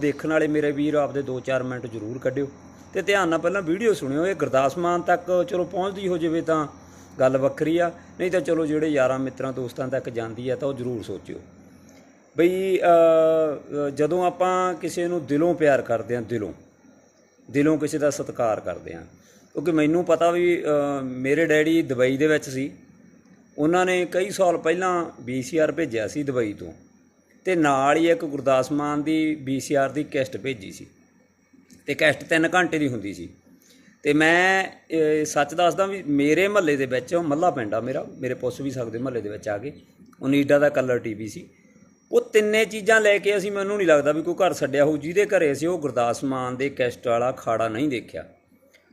ਦੇਖਣ ਵਾਲੇ ਮੇਰੇ ਵੀਰ, ਆਪਦੇ 2-4 ਮਿੰਟ ਜ਼ਰੂਰ ਕੱਢਿਓ ਤੇ ਧਿਆਨ ਨਾਲ ਪਹਿਲਾਂ ਵੀਡੀਓ ਸੁਣਿਓ। ਇਹ ਗੁਰਦਾਸ ਮਾਨ ਤੱਕ ਚਲੋ ਪਹੁੰਚਦੀ ਹੋ ਜਾਵੇ ਤਾਂ ਗੱਲ ਵੱਖਰੀ ਆ, ਨਹੀਂ ਤਾਂ ਚਲੋ ਜਿਹੜੇ ਯਾਰਾਂ ਮਿੱਤਰਾਂ ਦੋਸਤਾਂ ਤੱਕ ਜਾਂਦੀ ਆ ਤਾਂ ਉਹ ਜ਼ਰੂਰ ਸੋਚਿਓ। ਬਈ ਜਦੋਂ ਆਪਾਂ ਕਿਸੇ ਨੂੰ ਦਿਲੋਂ ਪਿਆਰ ਕਰਦੇ ਹਾਂ, ਦਿਲੋਂ ਦਿਲੋਂ ਕਿਸੇ ਦਾ ਸਤਿਕਾਰ ਕਰਦੇ ਹਾਂ, ਕਿਉਂਕਿ ਮੈਨੂੰ ਪਤਾ ਵੀ ਮੇਰੇ ਡੈਡੀ ਦੁਬਈ ਦੇ ਵਿੱਚ ਸੀ। ਉਹਨਾਂ ਨੇ ਕਈ ਸਾਲ ਪਹਿਲਾਂ VCR ਭੇਜਿਆ ਸੀ ਦੁਬਈ ਤੋਂ। ਤੇ ਨਾਲ ਹੀ ਇੱਕ ਗੁਰਦਾਸ ਮਾਨ ਦੀ VCR ਦੀ ਕੈਸਟ ਭੇਜੀ ਸੀ ਤੇ ਕੈਸਟ 3 ਘੰਟੇ ਦੀ ਹੁੰਦੀ ਸੀ। ਤੇ ਮੈਂ ਸੱਚ ਦੱਸਦਾ ਵੀ ਮੇਰੇ ਮਹੱਲੇ ਦੇ ਵਿੱਚ ਮੱਲਾ ਪਿੰਡ ਆ ਮੇਰਾ, ਮੇਰੇ ਪੁੱਛ ਵੀ ਸਕਦੇ ਮਹੱਲੇ ਦੇ ਵਿੱਚ ਆ ਕੇ ਉਨੀਡਾ ਦਾ ਕਲਰ ਟੀਵੀ ਸੀ। ਉਹ ਤਿੰਨੇ ਚੀਜ਼ਾਂ ਲੈ ਕੇ ਅਸੀਂ, ਮੈਨੂੰ ਨਹੀਂ ਲੱਗਦਾ ਵੀ ਕੋਈ ਘਰ ਛੱਡਿਆ ਹੋਊ, ਜਿਹਦੇ ਘਰੇ ਅਸੀਂ ਉਹ ਗੁਰਦਾਸ ਮਾਨ ਦੇ ਕੈਸਟ ਵਾਲਾ ਖਾੜਾ ਨਹੀਂ ਦੇਖਿਆ।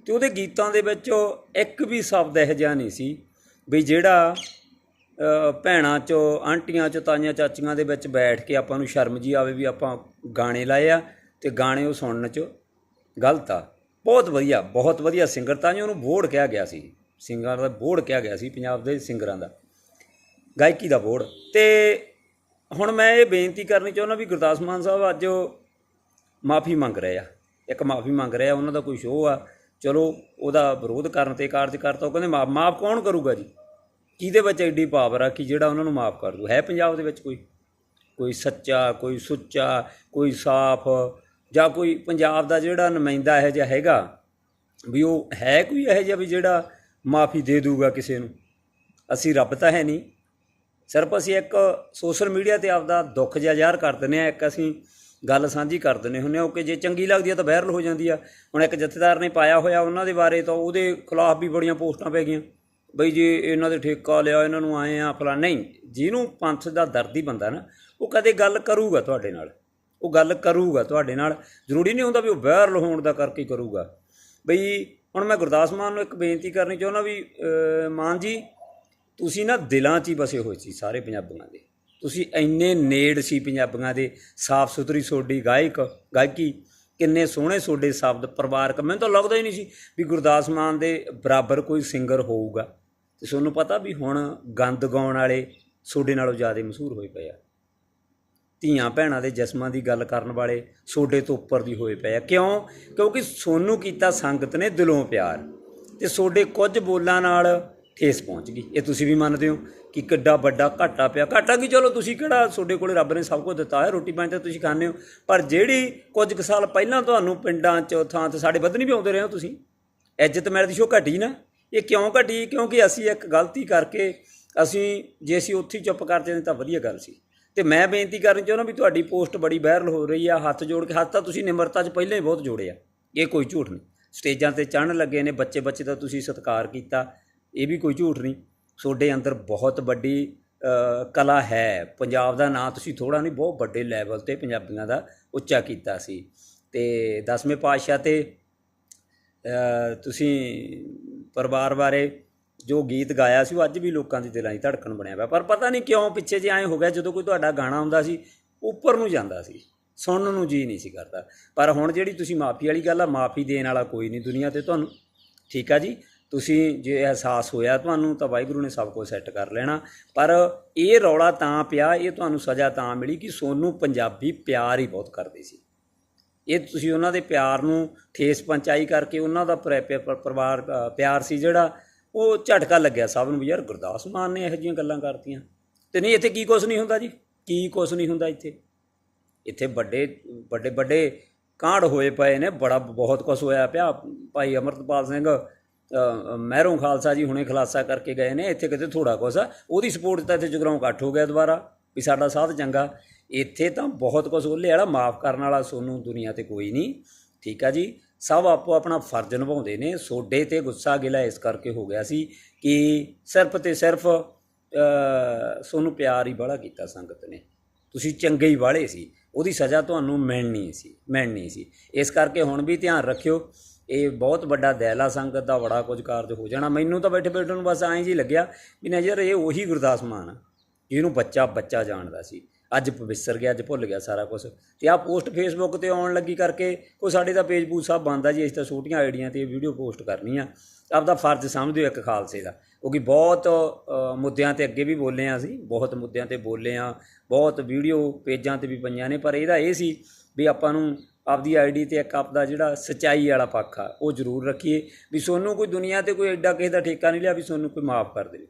ਤੇ ਉਹਦੇ ਗੀਤਾਂ ਦੇ ਵਿੱਚ ਇੱਕ ਵੀ ਸ਼ਬਦ ਇਹੋ ਜਿਹਾ ਨਹੀਂ ਸੀ ਵੀ ਜਿਹੜਾ ਭੈਣਾਂ ਚੋਂ, ਆਂਟੀਆਂ ਚੋਂ, ਤਾਈਆਂ, ਚਾਚੀਆਂ ਦੇ ਵਿੱਚ ਬੈਠ ਕੇ ਆਪਾਂ ਨੂੰ ਸ਼ਰਮ ਜੀ ਆਵੇ ਵੀ ਆਪਾਂ ਗਾਣੇ ਲਾਏ ਆ ਤੇ ਗਾਣੇ ਉਹ ਸੁਣਨ ਚ ਗਲਤ ਆ। ਬਹੁਤ ਵਧੀਆ ਬਹੁਤ ਵਧੀਆ ਸਿੰਗਰ, ਤਾਂ ਜੀ ਉਹਨੂੰ ਬੋੜ ਕਿਹਾ ਗਿਆ ਸੀ। ਸਿੰਗਰਾਂ ਦਾ ਬੋੜ ਕਿਹਾ ਗਿਆ ਸੀ, ਪੰਜਾਬ ਦੇ ਸਿੰਗਰਾਂ ਦਾ। ਗਾਇਕੀ ਦਾ ਬੋੜ। ਤੇ ਹੁਣ ਮੈਂ ਇਹ ਬੇਨਤੀ ਕਰਨੀ ਚਾਹੁੰਦਾ ਵੀ ਗੁਰਦਾਸ ਮਾਨ ਸਾਹਿਬ ਅੱਜ ਮਾਫੀ ਮੰਗ ਰਹੇ ਆ। ਇੱਕ ਮਾਫੀ ਮੰਗ ਰਹੇ ਆ, ਉਹਨਾਂ ਦਾ ਕੋਈ ਸ਼ੋਅ ਆ। ਚਲੋ, ਉਹਦਾ ਵਿਰੋਧ ਕਰਨ ਤੇ ਕਾਰਜਕਰਤਾ ਉਹ ਕਹਿੰਦੇ ਮਾਫ ਮਾਫ ਕੌਣ ਕਰੂਗਾ ਜੀ? ਕਿਹਦੇ ਵਿੱਚ ਐਡੀ ਪਾਵਰ ਆ ਕਿ ਜਿਹੜਾ ਉਹਨਾਂ ਨੂੰ ਮਾਫ ਕਰ ਦੂ ਹੈ ਪੰਜਾਬ ਦੇ ਵਿੱਚ ਕੋਈ? ਕੋਈ ਸੱਚਾ, ਕੋਈ ਸੁੱਚਾ, ਕੋਈ ਸਾਫ਼ ਜਾਂ ਕੋਈ ਪੰਜਾਬ ਦਾ ਜਿਹੜਾ ਨੁਮਾਇੰਦਾ ਇਹੋ ਜਿਹਾ ਹੈਗਾ ਵੀ ਉਹ ਹੈ ਕੋਈ ਇਹੋ ਜਿਹਾ ਵੀ ਜਿਹੜਾ ਮਾਫੀ ਦੇ ਦੂਗਾ ਕਿਸੇ ਨੂੰ? ਅਸੀਂ ਰੱਬ ਤਾਂ ਹੈ ਨਹੀਂ। ਸਿਰਫ ਅਸੀਂ ਇੱਕ ਸੋਸ਼ਲ ਮੀਡੀਆ ਤੇ ਆਪਦਾ ਦੁੱਖ ਜਿਹਾ ਜ਼ਾਹਰ ਕਰ ਦਿੰਦੇ ਆ ਇੱਕ ਅਸੀਂ ਗੱਲ ਸਾਂਝੀ ਕਰ ਦਿੰਦੇ ਹੁੰਦੇ ਹਾਂ ਕਿ ਜੇ ਚੰਗੀ ਲੱਗਦੀ ਆ ਤਾਂ ਵਾਇਰਲ ਹੋ ਜਾਂਦੀ ਆ। ਹੁਣ ਇੱਕ ਜਥੇਦਾਰ ਨੇ ਪਾਇਆ ਹੋਇਆ ਉਹਨਾਂ ਦੇ ਬਾਰੇ ਤਾਂ ਉਹਦੇ ਖਿਲਾਫ ਵੀ ਬੜੀਆਂ ਪੋਸਟਾਂ ਪੈ ਗਈਆਂ। ਬਈ ਜੇ ਇਹਨਾਂ ਦੇ ਠੇਕਾ ਲਿਆ, ਇਹਨਾਂ ਨੂੰ ਆਏ ਆ ਫਲਾ ਨਹੀਂ, ਜਿਹਨੂੰ ਪੰਥ ਦਾ ਦਰਦੀ ਬੰਦਾ ਨਾ, ਉਹ ਕਦੇ ਗੱਲ ਕਰੂਗਾ ਤੁਹਾਡੇ ਨਾਲ। ਉਹ ਗੱਲ ਕਰੂਗਾ ਤੁਹਾਡੇ ਨਾਲ। ਜ਼ਰੂਰੀ ਨਹੀਂ ਹੁੰਦਾ ਵੀ ਉਹ ਵਾਇਰਲ ਹੋਣ ਦਾ ਕਰਕੇ ਕਰੂਗਾ। ਬਈ ਹੁਣ ਮੈਂ ਗੁਰਦਾਸ ਮਾਨ ਨੂੰ ਇੱਕ ਬੇਨਤੀ ਕਰਨੀ ਚਾਹੁੰਦਾ ਵੀ ਮਾਨ ਜੀ, ਤੁਸੀਂ ਨਾ ਦਿਲਾਂ 'ਚ ਹੀ ਵਸੇ ਹੋਏ ਸੀ ਸਾਰੇ ਪੰਜਾਬੀਆਂ ਦੇ। ਤੁਸੀਂ ਇੰਨੇ ਨੇੜ ਸੀ ਪੰਜਾਬੀਆਂ ਦੇ। ਸਾਫ਼ ਸੁਥਰੀ ਸੋਡੀ ਗਾਇਕ, ਗਾਇਕੀ, ਕਿੰਨੇ ਸੋਹਣੇ ਸੋਡੇ ਸ਼ਬਦ ਪਰਿਵਾਰਕ। ਮੈਨੂੰ ਤਾਂ ਲੱਗਦਾ ਹੀ ਨਹੀਂ ਸੀ ਵੀ ਗੁਰਦਾਸ ਮਾਨ ਦੇ ਬਰਾਬਰ ਕੋਈ ਸਿੰਗਰ ਹੋਊਗਾ। ਤੇ ਤੁਹਾਨੂੰ ਪਤਾ ਵੀ ਹੁਣ ਗੰਦ ਗਾਉਣ ਵਾਲੇ ਸੋਡੇ ਨਾਲੋਂ ਜ਼ਿਆਦਾ ਮਸ਼ਹੂਰ ਹੋਏ ਪਏ ਆ। ਧੀਆਂ ਭੈਣਾਂ ਦੇ ਜਸਮਾਂ ਦੀ ਗੱਲ ਕਰਨ ਵਾਲੇ ਸੋਡੇ ਤੋਂ ਉੱਪਰ ਦੀ ਹੋਏ ਪਏ ਆ। ਕਿਉਂ? ਕਿਉਂਕਿ ਸੋਨੂੰ ਕੀਤਾ ਸੰਗਤ ਨੇ ਦਿਲੋਂ ਪਿਆਰ ਤੇ ਸੋਡੇ ਕੁਝ ਬੋਲਾਂ ਨਾਲ ਠੇਸ ਪਹੁੰਚ ਗਈ। ਇਹ ਤੁਸੀਂ ਵੀ ਮੰਨਦੇ ਹੋ ਕਿ ਕਿੱਡਾ ਵੱਡਾ ਘਾਟਾ ਪਿਆ। ਘਾਟਾ ਕੀ? ਚਲੋ ਤੁਸੀਂ ਕਿਹੜਾ ਤੁਹਾਡੇ ਕੋਲੇ ਰੱਬ ਨੇ ਸਭ ਕੁਝ ਦਿੱਤਾ ਹੈ ਰੋਟੀ ਪਾਣੀ ਤਾਂ ਤੁਸੀਂ ਖਾਂਦੇ ਹੋ। ਪਰ ਜਿਹੜੀ ਕੁਝ ਕੁ ਸਾਲ ਪਹਿਲਾਂ ਤੁਹਾਨੂੰ ਪਿੰਡਾਂ 'ਚ ਥਾਂ ਤੇ ਸਾਡੇ ਬੱਦਨੀ ਵੀ ਆਉਂਦੇ ਰਹੇ ਹੋ ਤੁਸੀਂ, ਇੱਜ਼ਤ ਮੇਰੇ ਦੀ ਸ਼ੋ ਘਟੀ ਨਾ। ਇਹ ਕਿਉਂ ਘਟੀ? ਕਿਉਂਕਿ ਅਸੀਂ ਇੱਕ ਗਲਤੀ ਕਰਕੇ ਅਸੀਂ ਜੇ ਅਸੀਂ ਉੱਥੇ ਚੁੱਪ ਕਰ ਜਾਂਦੇ ਤਾਂ ਵਧੀਆ ਗੱਲ ਸੀ। ਤੇ ਮੈਂ ਬੇਨਤੀ ਕਰਨੀ ਚਾਹੁੰਦਾ ਵੀ ਤੁਹਾਡੀ ਪੋਸਟ ਬੜੀ ਵਾਇਰਲ ਹੋ ਰਹੀ ਆ, ਹੱਥ ਜੋੜ ਕੇ। ਹੱਥ ਤਾਂ ਤੁਸੀਂ ਨਿਮਰਤਾ 'ਚ ਪਹਿਲਾਂ ਹੀ ਬਹੁਤ ਜੋੜੇ ਆ। ਇਹ ਕੋਈ ਝੂਠ ਨਹੀਂ। ਸਟੇਜਾਂ ਤੇ ਚੜ੍ਹਨ ਲੱਗੇ ਨੇ ਬੱਚੇ ਬੱਚੇ ਦਾ ਤੁਸੀਂ ਸਤਿਕਾਰ ਕੀਤਾ। ਇਹ ਵੀ ਕੋਈ ਝੂਠ ਨਹੀਂ। ਤੁਹਾਡੇ ਅੰਦਰ ਬਹੁਤ ਵੱਡੀ ਕਲਾ ਹੈ। ਪੰਜਾਬ ਦਾ ਨਾਂ ਤੁਸੀਂ ਥੋੜਾ ਨਹੀਂ, ਬਹੁਤ ਵੱਡੇ ਲੈਵਲ ਤੇ ਪੰਜਾਬੀਆਂ ਦਾ ਉੱਚਾ ਕੀਤਾ ਸੀ। ਤੇ ਦਸਵੇਂ ਪਾਤਸ਼ਾਹ ਤੇ ਤੁਸੀਂ ਪਰਿਵਾਰ ਬਾਰੇ ਜੋ ਗੀਤ ਗਾਇਆ ਸੀ, ਉਹ ਅੱਜ ਵੀ ਲੋਕਾਂ ਦੇ ਦਿਲਾਂ 'ਚ ਧੜਕਣ ਬਣਿਆ ਪਿਆ। ਪਰ ਪਤਾ ਨਹੀਂ ਕਿਉਂ ਪਿੱਛੇ ਜੇ ਐਂ ਹੋ ਗਿਆ, ਜਦੋਂ ਕੋਈ ਤੁਹਾਡਾ ਗਾਣਾ ਆਉਂਦਾ ਸੀ, ਉੱਪਰ ਨੂੰ ਜਾਂਦਾ ਸੀ, ਸੁਣਨ ਨੂੰ ਜੀ ਨਹੀਂ ਸੀ ਕਰਦਾ। ਪਰ ਹੁਣ ਜਿਹੜੀ ਤੁਸੀਂ ਮਾਫੀ ਵਾਲੀ ਗੱਲ ਆ, ਮਾਫੀ ਦੇਣ ਵਾਲਾ ਕੋਈ ਨਹੀਂ ਦੁਨੀਆ ਤੇ ਤੁਹਾਨੂੰ। ਠੀਕ ਆ ਜੀ? ਤੁਸੀਂ ਜੇ ਅਹਿਸਾਸ ਹੋਇਆ ਤੁਹਾਨੂੰ, ਤਾਂ ਵਾਹਿਗੁਰੂ ਨੇ ਸਭ ਕੁਝ ਸੈੱਟ ਕਰ ਲੈਣਾ। ਪਰ ਇਹ ਰੌਲਾ ਤਾਂ ਪਿਆ, ਇਹ ਤੁਹਾਨੂੰ ਸਜ਼ਾ ਤਾਂ ਮਿਲੀ ਕਿ ਸੋਨੂੰ ਪੰਜਾਬੀ ਪਿਆਰ ਹੀ ਬਹੁਤ ਕਰਦੇ ਸੀ। ਇਹ ਤੁਸੀਂ ਉਹਨਾਂ ਦੇ ਪਿਆਰ ਨੂੰ ਠੇਸ ਪਹੁੰਚਾਈ ਕਰਕੇ ਉਹਨਾਂ ਦਾ ਪਰ- ਪ- ਪਰਿਵਾਰ ਪਿਆਰ ਸੀ ਜਿਹੜਾ, ਉਹ ਝਟਕਾ ਲੱਗਿਆ ਸਭ ਨੂੰ ਵੀ, ਯਾਰ ਗੁਰਦਾਸ ਮਾਨ ਨੇ ਇਹੋ ਜਿਹੀਆਂ ਗੱਲਾਂ ਕਰਤੀਆਂ। ਤੇ ਨਹੀਂ, ਇੱਥੇ ਕੀ ਕੁਝ ਨਹੀਂ ਹੁੰਦਾ ਜੀ? ਕੀ ਕੁਝ ਨਹੀਂ ਹੁੰਦਾ ਇੱਥੇ? ਇੱਥੇ ਵੱਡੇ ਵੱਡੇ ਵੱਡੇ ਕਾਂਡ ਹੋਏ ਪਏ ਨੇ, ਬੜਾ, ਬਹੁਤ ਕੁਝ ਹੋਇਆ ਪਿਆ। ਭਾਈ ਅਮਰਤਪਾਲ ਸਿੰਘ ਮਹਿਰੋਂ ਖਾਲਸਾ ਜੀ ਹੁਣੇ ਖੁਲਾਸਾ ਕਰਕੇ ਗਏ ਨੇ, ਇੱਥੇ ਕਿਤੇ ਥੋੜਾ ਕੁਛ ਆ। ਉਹਦੀ ਸਪੋਰਟ ਤਾਂ ਇੱਥੇ ਜਗਰਾਉਂ ਇਕੱਠ ਹੋ ਗਿਆ ਦੁਬਾਰਾ, ਵੀ ਸਾਡਾ ਸਾਥ ਚੰਗਾ। ਇੱਥੇ ਤਾਂ ਬਹੁਤ ਕੁਝ ਉਹਲੇ ਵਾਲਾ ਮਾਫ ਕਰਨ ਵਾਲਾ ਸੋਨੂੰ ਦੁਨੀਆ ਤੇ ਕੋਈ ਨਹੀਂ। ਠੀਕ ਆ ਜੀ? ਸਭ ਆਪੋ ਆਪਣਾ ਫਰਜ਼ ਨਿਭਾਉਂਦੇ ਨੇ। ਸੋਡੇ ਤੇ ਗੁੱਸਾ ਗਿਲਾ ਇਸ ਕਰਕੇ ਹੋ ਗਿਆ ਸੀ ਕਿ ਸਿਰਫ ਤੇ ਸਿਰਫ ਸੋਨੂੰ ਪਿਆਰ ਹੀ ਬੜਾ ਕੀਤਾ ਸੰਗਤ ਨੇ। ਤੁਸੀਂ ਚੰਗੇ ਹੀ ਵਾਲੇ ਸੀ। ਉਹਦੀ ਸਜ਼ਾ ਤੁਹਾਨੂੰ ਮਿਲਣੀ ਸੀ ਮਿਲਣੀ ਸੀ। ਇਸ ਕਰਕੇ ਹੁਣ ਵੀ ਧਿਆਨ ਰੱਖਿਓ। ਇਹ ਬਹੁਤ ਵੱਡਾ ਦਹਿਲਾ ਸੰਗਤ ਦਾ ਬੜਾ ਕੁਝ ਕਾਰਜ ਹੋ ਜਾਣਾ। ਮੈਨੂੰ ਤਾਂ ਬੈਠੇ ਬੈਠੇ ਨੂੰ ਬਸ ਐਂ ਜੀ ਲੱਗਿਆ ਵੀ ਨਜ਼ਰ ਇਹ ਉਹੀ ਗੁਰਦਾਸ ਮਾਨ ਜਿਹਨੂੰ ਬੱਚਾ ਬੱਚਾ ਜਾਣਦਾ ਸੀ। ਅੱਜ ਵਿਸਰ ਗਿਆ, ਅੱਜ ਭੁੱਲ ਗਿਆ ਸਾਰਾ ਕੁਝ ਤੇ ਆਹ ਪੋਸਟ ਫੇਸਬੁੱਕ ਤੇ ਆਉਣ ਲੱਗੀ ਕਰਕੇ ਕੋਈ ਸਾਡੇ ਦਾ ਪੇਜ ਪੂਜ ਸਭ ਬੰਦ ਜੀ, ਅਸੀਂ ਤਾਂ ਛੋਟੀਆਂ ਆਈਡੀਆਂ ਤੇ ਵੀਡੀਓ ਪੋਸਟ ਕਰਨੀ ਆ ਆਪਦਾ ਫਰਜ਼ ਸਮਝਦੇ ਇੱਕ ਖਾਲਸੇ ਦਾ। ਕਿਉਂਕਿ ਬਹੁਤ ਮੁੱਦਿਆਂ ਤੇ ਅੱਗੇ ਵੀ ਬੋਲੇ ਆ ਅਸੀਂ, ਬਹੁਤ ਮੁੱਦਿਆਂ ਤੇ ਬੋਲੇ ਆ ਬਹੁਤ ਵੀਡੀਓ ਪੇਜਾਂ ਤੇ ਵੀ ਪਈਆਂ ਨੇ, ਪਰ ਇਹਦਾ ਇਹ ਸੀ ਵੀ ਆਪਾਂ ਨੂੰ ਆਪਦੀ ਆਈਡੀ ਤੇ ਇੱਕ ਆਪਦਾ ਜਿਹੜਾ ਸਚਾਈ ਵਾਲਾ ਪੱਖ ਆ, ਉਹ ਜ਼ਰੂਰ ਰੱਖੀਏ। ਵੀ ਸੋਨੂੰ ਕੋਈ ਦੁਨੀਆ ਤੇ ਕੋਈ ਐਡਾ ਕਿਸੇ ਦਾ ਠੇਕਾ ਨਹੀਂ ਲਿਆ ਵੀ ਸੋਨੂੰ ਕੋਈ ਮਾਫ ਕਰ ਦੇਵੇ।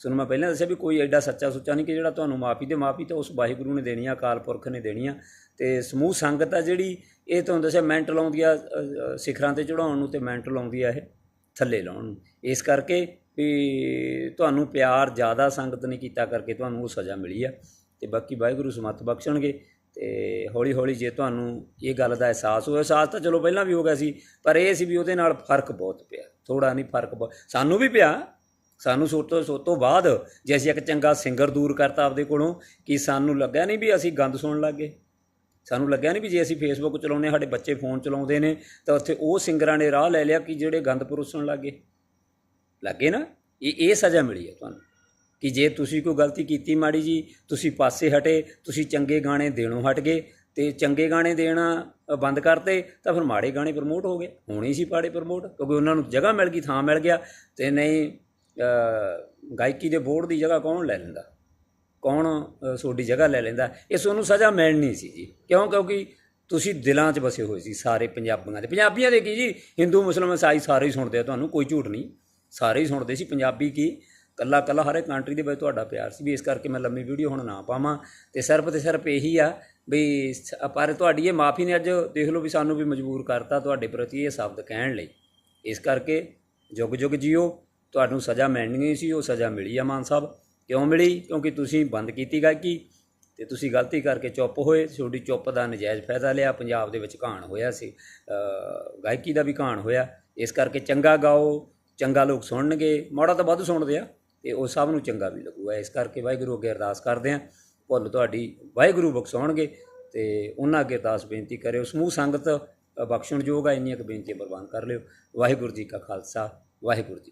ਤੁਹਾਨੂੰ ਮੈਂ ਪਹਿਲਾਂ ਦੱਸਿਆ ਵੀ ਕੋਈ ਐਡਾ ਸੱਚਾ ਸੁੱਚਾ ਨਹੀਂ ਕਿ ਜਿਹੜਾ ਤੁਹਾਨੂੰ ਮਾਫੀ ਦੇ ਮਾਫੀ ਤਾਂ ਉਸ ਵਾਹਿਗੁਰੂ ਨੇ ਦੇਣੀ ਆ ਅਕਾਲ ਪੁਰਖ ਨੇ ਦੇਣੀ ਆ ਤੇ ਸਮੂਹ ਸੰਗਤ ਆ ਜਿਹੜੀ, ਇਹ ਤੁਹਾਨੂੰ ਦੱਸਿਆ ਮੈਂਟਲ ਆਉਂਦੀ ਆ ਸਿਖਰਾਂ ਤੇ ਚੜਾਉਣ ਨੂੰ ਤੇ ਮੈਂਟਲ ਆਉਂਦੀ ਆ ਇਹ, ਥੱਲੇ ਲਾਉਣ ਨੂੰ। ਇਸ ਕਰਕੇ ਵੀ ਤੁਹਾਨੂੰ ਪਿਆਰ ਜ਼ਿਆਦਾ ਸੰਗਤ ਨੇ ਕੀਤਾ ਕਰਕੇ ਤੁਹਾਨੂੰ ਉਹ ਸਜ਼ਾ ਮਿਲੀ ਆ। ਤੇ ਬਾਕੀ ਵਾਹਿਗੁਰੂ ਸਮੱਤ ਬਖਸ਼ਣਗੇ ਤੇ ਹੌਲੀ ਹੌਲੀ ਜੇ ਤੁਹਾਨੂੰ ਇਹ ਗੱਲ ਦਾ ਅਹਿਸਾਸ ਹੋਇਆ, ਅਹਿਸਾਸ ਤਾਂ ਚਲੋ ਪਹਿਲਾਂ ਵੀ ਹੋ ਗਿਆ ਸੀ, ਪਰ ਇਹ ਸੀ ਵੀ ਉਹਦੇ ਨਾਲ ਫ਼ਰਕ ਬਹੁਤ ਪਿਆ। ਥੋੜਾ ਨਹੀਂ ਫ਼ਰਕ ਬਹੁਤ, ਸਾਨੂੰ ਵੀ ਪਿਆ। ਸਾਨੂੰ ਸੋਤੋਂ ਸੋਤੋਂ ਬਾਅਦ ਜੇ ਅਸੀਂ ਇੱਕ ਚੰਗਾ ਸਿੰਗਰ ਦੂਰ ਕਰਤਾ ਆਪਦੇ ਕੋਲੋਂ, ਕਿ ਸਾਨੂੰ ਲੱਗਿਆ ਨਹੀਂ ਵੀ ਅਸੀਂ ਗੰਦ ਸੁਣਨ ਲੱਗੇ ਸਾਨੂੰ ਲੱਗਿਆ ਨਹੀਂ ਵੀ ਜੇ ਅਸੀਂ ਫੇਸਬੁੱਕ ਚਲਾਉਂਦੇ ਸਾਡੇ ਬੱਚੇ ਫੋਨ ਚਲਾਉਂਦੇ ਨੇ, ਤਾਂ ਉੱਥੇ ਉਹ ਸਿੰਗਰਾਂ ਨੇ ਰਾਹ ਲੈ ਲਿਆ ਕਿ ਜਿਹੜੇ ਗੰਦ ਪਰੋਸਣ ਲੱਗੇ ਲੱਗੇ ਨਾ? ਇਹ ਇਹ ਸਜ਼ਾ ਮਿਲੀ ਹੈ ਤੁਹਾਨੂੰ ਕਿ ਜੇ ਤੁਸੀਂ ਕੋਈ ਗਲਤੀ ਕੀਤੀ ਮਾੜੀ ਜੀ, ਤੁਸੀਂ ਪਾਸੇ ਹਟੇ, ਤੁਸੀਂ ਚੰਗੇ ਗਾਣੇ ਦੇਣੋਂ ਹਟ ਗਏ, ਤੇ ਚੰਗੇ ਗਾਣੇ ਦੇਣਾ ਬੰਦ ਕਰਤੇ, ਤਾਂ ਫਿਰ ਮਾੜੇ ਗਾਣੇ ਪ੍ਰਮੋਟ ਹੋ ਗਏ। ਹੋਣੀ ਸੀ ਪਾੜੇ ਪ੍ਰਮੋਟ ਕਿਉਂਕਿ ਉਹਨਾਂ ਨੂੰ ਜਗ੍ਹਾ ਮਿਲ ਗਈ, ਥਾਂ ਮਿਲ ਗਿਆ, ਤੇ ਨਹੀਂ ਗਾਇਕੀ ਦੇ ਬੋਰਡ ਦੀ ਜਗ੍ਹਾ ਕੌਣ ਲੈ ਲੈਂਦਾ? ਕੌਣ ਤੁਹਾਡੀ ਜਗ੍ਹਾ ਲੈ ਲੈਂਦਾ? ਇਸ ਨੂੰ ਸਜ਼ਾ ਮਿਲਣੀ ਸੀ ਜੀ। ਕਿਉਂ? ਕਿਉਂਕਿ ਤੁਸੀਂ ਦਿਲਾਂ 'ਚ ਵਸੇ ਹੋਏ ਸੀ ਸਾਰੇ ਪੰਜਾਬੀਆਂ ਦੇ। ਪੰਜਾਬੀਆਂ ਦੇ ਕੀ ਜੀ? ਹਿੰਦੂ, ਮੁਸਲਮਾਨ ਈਸਾਈ ਸਾਰੇ ਹੀ ਸੁਣਦੇ ਆ ਤੁਹਾਨੂੰ, ਕੋਈ ਝੂਠ ਨਹੀਂ। ਸਾਰੇ ਹੀ ਸੁਣਦੇ ਸੀ। ਪੰਜਾਬੀ ਕੀ? ਕੱਲਾ ਕੱਲਾ ਹਰ ਇੱਕ ਕੰਟਰੀ ਦੇ ਵਿੱਚ ਤੁਹਾਡਾ ਪਿਆਰ ਸੀ। ਵੀ ਇਸ ਕਰਕੇ ਮੈਂ ਲੰਮੀ ਵੀਡੀਓ ਹੁਣ ਨਾ ਪਾਵਾਂ। ਤੇ ਸਿਰਫ ਤੇ ਸਿਰਫ ਇਹੀ ਆ ਵੀ ਸ- ਪਰ ਤੁਹਾਡੀ ਇਹ ਮਾਫੀ ਨੇ ਅੱਜ ਦੇਖ ਲਓ ਵੀ ਸਾਨੂੰ ਵੀ ਮਜਬੂਰ ਕਰਤਾ ਤੁਹਾਡੇ ਪ੍ਰਤੀ ਇਹ ਸ਼ਬਦ ਕਹਿਣ ਲਈ। ਇਸ ਕਰਕੇ ਜੁਗ ਜੁਗ ਜੀਓ। ਤੁਹਾਨੂੰ ਸਜ਼ਾ ਮਿਲਣੀ ਸੀ, ਉਹ ਸਜ਼ਾ ਮਿਲੀ ਆ ਮਾਨ ਸਾਹਿਬ। ਕਿਉਂ ਮਿਲੀ? ਕਿਉਂਕਿ ਤੁਸੀਂ ਬੰਦ ਕੀਤੀ ਗਾਇਕੀ ਤੇ ਤੁਸੀਂ ਗਲਤੀ ਕਰਕੇ ਚੁੱਪ ਹੋਏ। ਤੁਹਾਡੀ ਚੁੱਪ ਦਾ ਨਜਾਇਜ਼ ਫਾਇਦਾ ਲਿਆ। ਪੰਜਾਬ ਦੇ ਵਿੱਚ ਘਾਣ ਹੋਇਆ ਸੀ। ਗਾਇਕੀ ਦਾ ਵੀ ਘਾਣ ਹੋਇਆ। ਇਸ ਕਰਕੇ ਚੰਗਾ ਗਾਓ, ਚੰਗਾ ਲੋਕ ਸੁਣਨਗੇ। ਮਾੜਾ ਤਾਂ ਵੱਧ ਸੁਣਦੇ ਆ ਤੇ ਉਹ ਸਭ ਨੂੰ ਚੰਗਾ ਵੀ ਲੱਗੂਗਾ। ਇਸ ਕਰਕੇ ਵਾਹਿਗੁਰੂ ਅੱਗੇ ਅਰਦਾਸ ਕਰਦੇ ਆ। ਭੁੱਲ ਤੁਹਾਡੀ ਵਾਹਿਗੁਰੂ ਬਖਸ਼ਾਉਣਗੇ ਤੇ ਉਹਨਾਂ ਅੱਗੇ ਅਰਦਾਸ ਬੇਨਤੀ ਕਰਿਓ। ਸਮੂਹ ਸੰਗਤ ਬਖਸ਼ਣਯੋਗ ਆ। ਇੰਨੀਆਂ ਕੁ ਬੇਨਤੀਆਂ ਪ੍ਰਵਾਨ ਕਰ ਲਿਓ। ਵਾਹਿਗੁਰੂ ਜੀ ਕਾ ਖਾਲਸਾ, ਵਾਹਿਗੁਰੂ ਜੀ